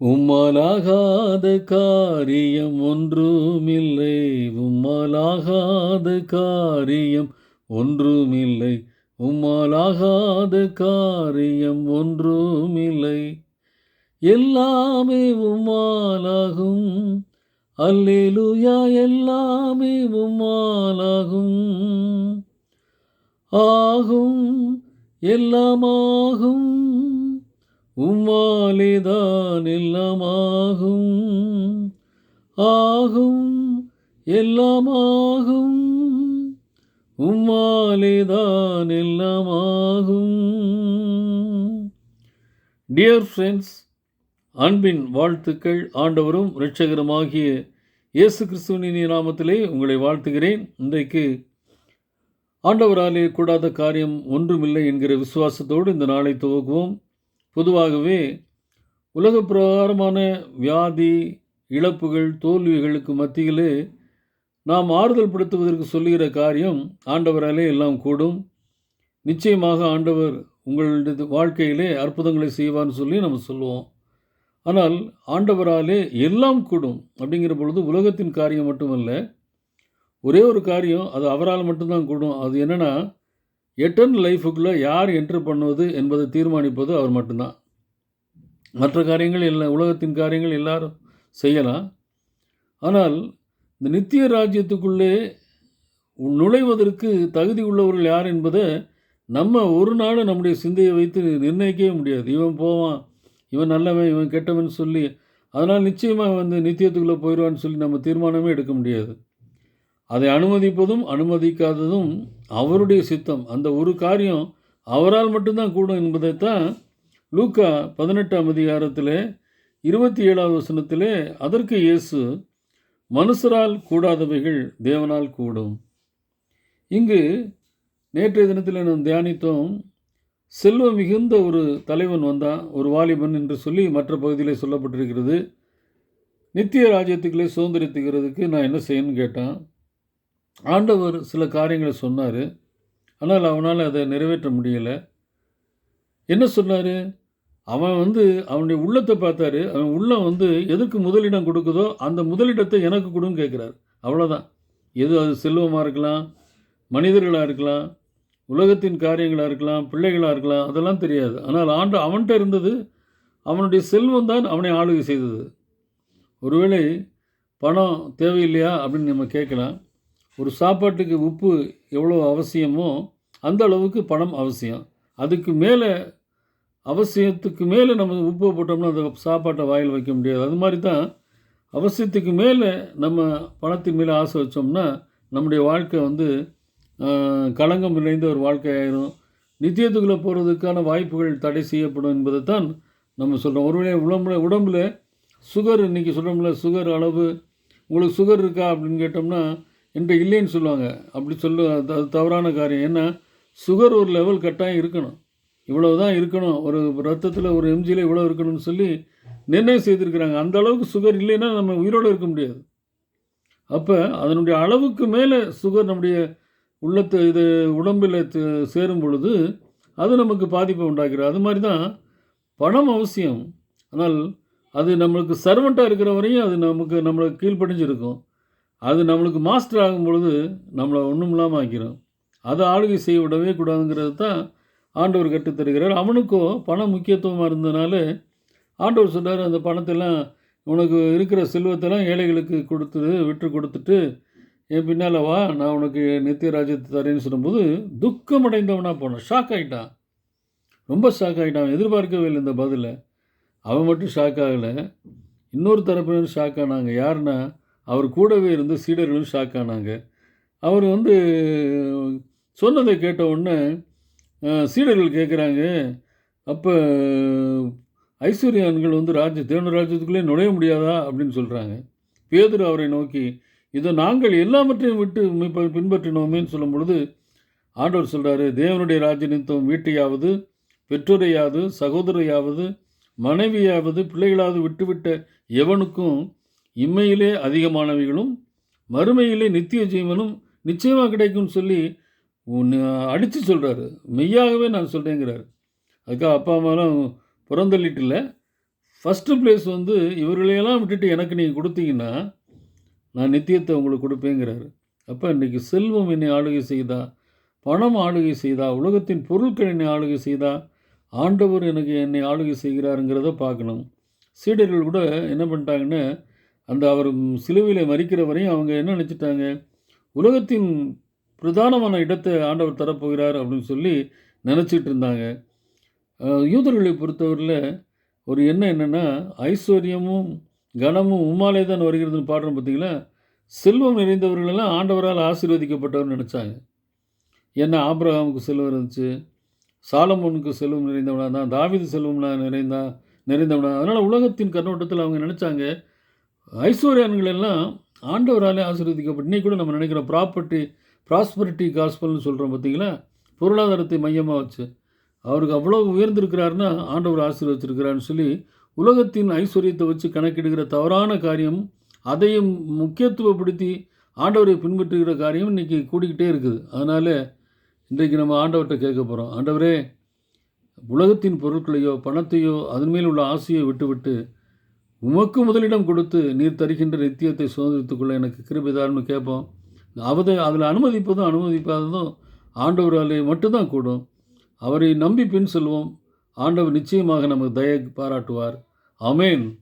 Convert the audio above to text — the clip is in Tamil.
உம்மாலாகாத காரியம் ஒன்றுமில்லை. உம்மாலாகாத காரியம் ஒன்றுமில்லை. உம்மாலாகாத காரியம் ஒன்றுமில்லை. எல்லாமே உம்மாலாகும். அல்லேலுயா எல்லாமே உம்மாலாகும். ஆகும் எல்லாமாகும். உம்மாலேதான் எல்லாமாகும். ஆகும் எல்லாமாகும். உம்மாலேதான் எல்லாமாகும். டியர் ஃப்ரெண்ட்ஸ் அன்பின் வாழ்த்துக்கள். ஆண்டவரும் இரட்சகருமாகிய இயேசு கிறிஸ்துவின் நாமத்திலே உங்களை வாழ்த்துகிறேன். இன்றைக்கு ஆண்டவராலே கூடாத காரியம் ஒன்றுமில்லை என்கிற விசுவாசத்தோடு இந்த நாளை துவக்குவோம் பொதுவாகவே உலக பிரகாரமான வியாதி இழப்புகள் தோல்விகளுக்கு மத்தியிலே நாம் ஆறுதல் படுத்துவதற்கு சொல்லுகிற காரியம் ஆண்டவராலே எல்லாம் கூடும். நிச்சயமாக ஆண்டவர் உங்களுடைய வாழ்க்கையிலே அற்புதங்களை செய்வார்னு சொல்லி நம்ம சொல்லுவோம். ஆனால் ஆண்டவராலே எல்லாம் கூடும் அப்படிங்கிற பொழுது உலகத்தின் காரியம் மட்டுமல்ல ஒரே ஒரு காரியம் அது அவரால் மட்டும்தான் கூடும். அது என்னென்னா எட்டர்ன் லைஃபுக்குள்ளே யார் என்ட்ரு பண்ணுவது என்பதை தீர்மானிப்பது அவர் மட்டும்தான். மற்ற காரியங்கள் எல்லா உலகத்தின் காரியங்கள் எல்லாரும் செய்யலாம். ஆனால் இந்த நித்திய ராஜ்யத்துக்குள்ளே நுழைவதற்கு தகுதி உள்ளவர்கள் யார் என்பதை நம்ம ஒரு நாள் நம்முடைய சிந்தையை வைத்து நிர்ணயிக்கவே முடியாது. இவன் போவான் இவன் நல்லவன் இவன் கெட்டவன் சொல்லி அதனால் நிச்சயமாக வந்து நித்தியத்துக்குள்ளே போயிடுவான்னு சொல்லி நம்ம தீர்மானமே எடுக்க முடியாது. அதை அனுமதிப்பதும் அனுமதிக்காததும் அவருடைய சித்தம். அந்த ஒரு காரியம் அவரால் மட்டும்தான் கூடும் என்பதைத்தான் லூக்கா பதினெட்டாம் அதிகாரத்தில் இருபத்தி ஏழாவது வசனத்திலே அதற்கு இயேசு மனுஷரால் கூடாதவைகள் தேவனால் கூடும். இங்கு நேற்றைய தினத்தில் நாம் தியானித்தோம் செல்வம் மிகுந்த ஒரு தலைவன் வந்தான் ஒரு வாலிபன் என்று சொல்லி மற்ற பகுதியிலே சொல்லப்பட்டிருக்கிறது. நித்திய ராஜ்யத்துக்களே சுதந்திரத்துக்கிறதுக்கு நான் என்ன செய்யணும்னு கேட்டான். ஆண்டவர் சில காரியங்களை சொன்னார். ஆனால் அவனால் அதை நிறைவேற்ற முடியலை. என்ன சொன்னார்? அவன் வந்து அவனுடைய உள்ளத்தை பார்த்தாரு. அவன் உள்ளம் வந்து எதுக்கு முதலிடம் கொடுக்குதோ அந்த முதலிடத்தை எனக்கு கொடுன்னு கேட்குறாரு. அவ்வளோதான் எது அது செல்வமாக இருக்கலாம் மனிதர்களாக இருக்கலாம் உலகத்தின் காரியங்களாக இருக்கலாம் பிள்ளைகளாக இருக்கலாம் அதெல்லாம் தெரியாது. ஆனால் ஆண்டு அவன்கிட்ட இருந்தது அவனுடைய செல்வம் தான் அவனை ஆளுகை செய்தது. ஒருவேளை பணம் தேவையில்லையா அப்படின்னு நம்ம கேட்கலாம். சாப்பாட்டுக்கு உப்பு எவ்வளோ அவசியமோ அந்த அளவுக்கு பணம் அவசியம். அதுக்கு மேலே அவசியத்துக்கு மேலே நம்ம உப்பு போட்டோம்னா அந்த சாப்பாட்டை வாயில் வைக்க முடியாது. அது மாதிரி தான் அவசியத்துக்கு மேலே நம்ம பணத்தின் மேலே ஆசை வச்சோம்னா நம்முடைய வாழ்க்கை வந்து களங்கம் நிறைந்த ஒரு வாழ்க்கையாயிரும் நித்தியத்துக்குள்ளே போகிறதுக்கான வாய்ப்புகள் தடை செய்யப்படும் என்பதை தான் நம்ம சொல்கிறோம் ஒருவேளை உடம்புல உடம்புல சுகர் இன்றைக்கி சொல்கிறோம்ல சுகர் அளவு உங்களுக்கு சுகர் இருக்கா அப்படின்னு கேட்டோம்னா என்கிட்ட இல்லைன்னு சொல்லுவாங்க. அப்படி சொல்ல அது அது தவறான காரியம். ஏன்னா சுகர் ஒரு லெவல் கட்டாயம் இருக்கணும். இவ்வளோ தான் இருக்கணும். ஒரு ரத்தத்தில் ஒரு எம்ஜியில் இவ்வளோ இருக்கணும்னு சொல்லி நிர்ணயம் செய்திருக்கிறாங்க. அந்த அளவுக்கு சுகர் இல்லைன்னா நம்ம உயிரோடு இருக்க முடியாது. அப்போ அதனுடைய அளவுக்கு மேலே சுகர் நம்முடைய உள்ளத்தை இது உடம்பில் சேரும் பொழுது அது நமக்கு பாதிப்பை உண்டாக்குறது அது மாதிரி தான் பணம் அவசியம். ஆனால் அது நம்மளுக்கு சர்வெண்ட்டாக இருக்கிற வரையும் அது நமக்கு நம்மளை கீழ்ப்படிஞ்சிருக்கும். அது நம்மளுக்கு மாஸ்டர் ஆகும் பொழுது நம்மளை ஒன்றும் இல்லாமல் ஆக்கிரும். அதை ஆளுகை செய்ய விடவே கூடாதுங்கிறது தான் ஆண்டவர் கற்றுத்தருகிறார். அவனுக்கும் பணம் முக்கியத்துவமாக இருந்தனால ஆண்டவர் சொல்கிறார் அந்த பணத்தெல்லாம் உனக்கு இருக்கிற செல்வத்தெல்லாம் ஏழைகளுக்கு கொடுத்துட்டு விட்டு கொடுத்துட்டு என் பின்னால் வா நான் உனக்கு நித்திய ராஜ்யத்தை தரேன்னு சொல்லும்போது துக்கம் அடைந்தவனாக போனான். ஷாக் ஆகிட்டான் ரொம்ப ஷாக் ஆகிட்டான் எதிர்பார்க்கவே இல்லை இந்த பதிலை. அவன் மட்டும் ஷாக் ஆகலை. இன்னொரு தரப்பினர் ஷாக் ஆனாங்க. யாருன்னா அவர் கூடவே இருந்து சீடர்களும் ஷாக் ஆனாங்க. அவர் வந்து சொன்னதை கேட்ட உடனே சீடர்கள் கேட்குறாங்க அப்போ ஐஸ்வர்யான்கள் வந்து ராஜ்ய தேவன ராஜ்யத்துக்குள்ளே நுழைய முடியாதா? அப்படின்னு சொல்கிறாங்க பேதர் அவரை நோக்கி இதை நாங்கள் எல்லாவற்றையும் விட்டு பின்பற்றினோமேன்னு சொல்லும் பொழுது ஆண்டவர் சொல்கிறாரு தேவனுடைய ராஜ்யனித்தம் வீட்டையாவது பெற்றோரையாவது சகோதரையாவது மனைவியாவது பிள்ளைகளாவது விட்டுவிட்ட எவனுக்கும் இம்மையிலே அதிகமானவைகளும் மறுமையிலே நித்திய ஜீவனும் நிச்சயமாக கிடைக்கும்னு சொல்லி அடித்து சொல்கிறாரு மெய்யாகவே நான் சொல்கிறேங்கிறாரு அதுக்காக அப்பா அம்மாலாம் புறந்தள்ளிட்டு இல்லை ஃபஸ்ட்டு ப்ளேஸ் வந்து இவர்களையெல்லாம் விட்டுட்டு எனக்கு நீங்கள் கொடுத்தீங்கன்னா நான் நித்தியத்தை உங்களுக்கு கொடுப்பேங்கிறாரு. அப்போ இன்றைக்கி செல்வம் என்னை ஆளுகை செய்தா? பணம் ஆளுகை செய்தா? உலகத்தின் பொருட்கள் என்னை ஆளுகை செய்தா? ஆண்டவர் எனக்கு என்னை ஆளுகை செய்கிறாருங்கிறத பார்க்கணும். சீடர்கள் கூட என்ன பண்ணிட்டாங்கன்னு அந்த அவர் சிலுவையில் மறிக்கிற வரையும் அவங்க என்ன நினச்சிட்டாங்க? உலகத்தின் பிரதானமான இடத்தை ஆண்டவர் தரப்போகிறார் அப்படின்னு சொல்லி நினச்சிட்டு இருந்தாங்க. யூதர்களை பொறுத்தவரையில் ஒரு எண்ணம் என்னென்னா ஐஸ்வர்யமும் கனமும் உம்மாலே தான் வருகிறதுன்னு பாடுறோம் பார்த்தீங்களா? செல்வம் நிறைந்தவர்களெல்லாம் ஆண்டவரால் ஆசீர்வதிக்கப்பட்டவர் நினச்சாங்க. ஏன்னா ஆப்ரஹாமுக்கு செல்வம் இருந்துச்சு சாலமோனுக்கு செல்வம் நிறைந்தவனாக தான் தாவிது செல்வம்னா நிறைந்தா நிறைந்தவனா அதனால் உலகத்தின் கண்ணோட்டத்தில் அவங்க நினச்சாங்க ஐஸ்வர்யான்கள் எல்லாம் ஆண்டவராலே ஆசீர்வதிக்கப்பட்டு இன்னைக்கு கூட நம்ம நினைக்கிறோம் ப்ராப்பர்ட்டி ப்ராஸ்பரிட்டி காஸ்பல்னு சொல்கிறோம் பார்த்தீங்களா? பொருளாதாரத்தை மையமாக வச்சு அவருக்கு அவ்வளோ உயர்ந்திருக்கிறாருன்னா ஆண்டவர் ஆசீர்வதிச்சிருக்கிறாருன்னு சொல்லி உலகத்தின் ஐஸ்வர்யத்தை வச்சு கணக்கிடுகிற தவறான காரியம் அதையும் முக்கியத்துவப்படுத்தி ஆண்டவரை பின்பற்றுகிற காரியம் இன்றைக்கி கூடிக்கிட்டே இருக்குது. அதனால் இன்றைக்கு நம்ம ஆண்டவர்கிட்ட கேட்க போகிறோம் ஆண்டவரே உலகத்தின் பொருட்களையோ பணத்தையோ அதன் மேல் உள்ள ஆசையை விட்டுவிட்டு உமக்கு முதலிடம் கொடுத்து நீர் தருகின்ற நித்தியத்தை சுதந்திரத்துக்குள்ளே எனக்கு கிருபிதார்னு கேட்போம். அவதை அதில் அனுமதிப்பதும் அனுமதிக்காததும் ஆண்டவராலே மட்டும்தான் கூடும். அவரை நம்பி பின் செல்வோம். ஆண்டவர் நிச்சயமாக நமக்கு தய பாராட்டுவார். அமேன்